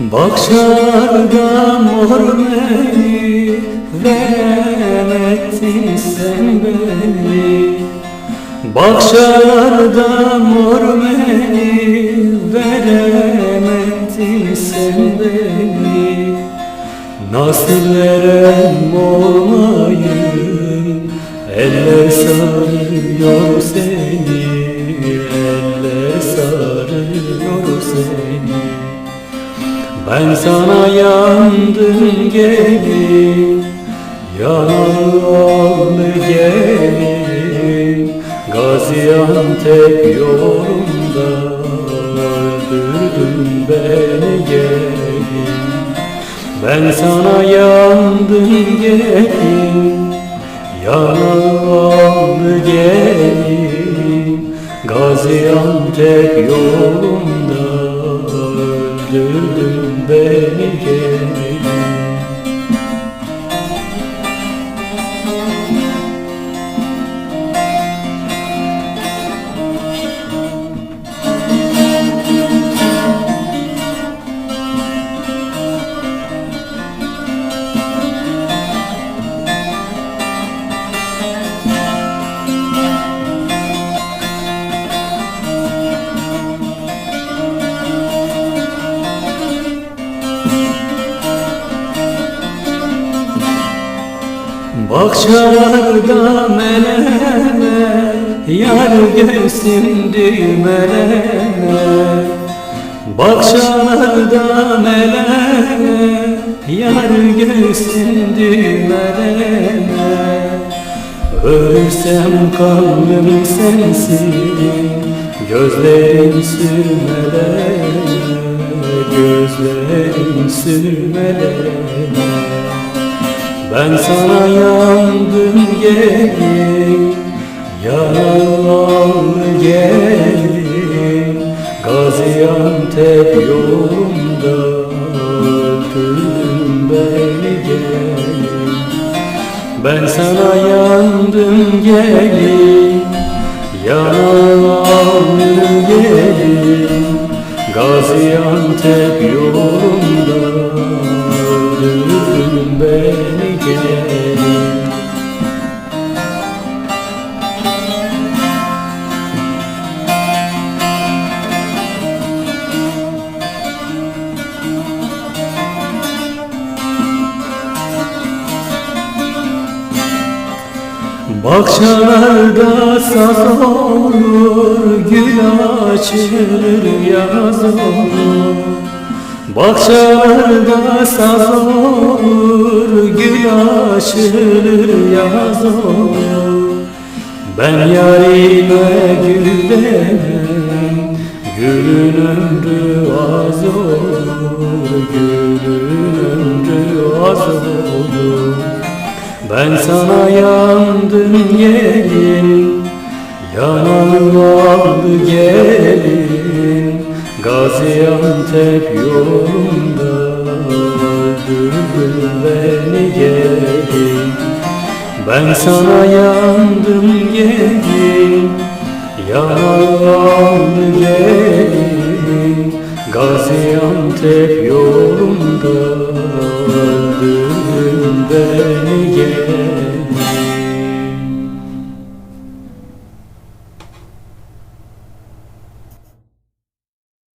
Bakşarda mor beni Veremedin sen beni? Bakşarda mor beni Veremedin sen beni? Nasıl verem olmayın Eller sarıyor seni ben sana yandım gelin Yanalı gelin Gaziantep yolunda Öldürdün beni gelin Ben sana yandım gelin Yanalı gelin Gaziantep yolunda Öldürdün beni gelin Bakşarda meleme Yar göğsüm düğmeleme. Bakşarda meleme Yar göğsüm düğmeleme. Ölürsem kalbim sensin Gözlerim sürmeleme Gözlerim sürmeleme ben sana yandım gelin Yaralı gelin Gaziantep yolunda Öldürdün beni gelin Ben sana yandım gelin Yaralı gelin Gaziantep yolunda Bahçelerde saz olur, gül açılır yaz olur Bahçelerde saz olur, gül açılır yaz olur Ben yarime gül demem, gülün ömrü az olur Gülün ömrü az olur. Ben sana yandım gelin Yanarlı gelin Gaziantep yolunda Öldürdün beni gelin Ben sana yandım gelin Yanarlı gelin Gaziantep yolunda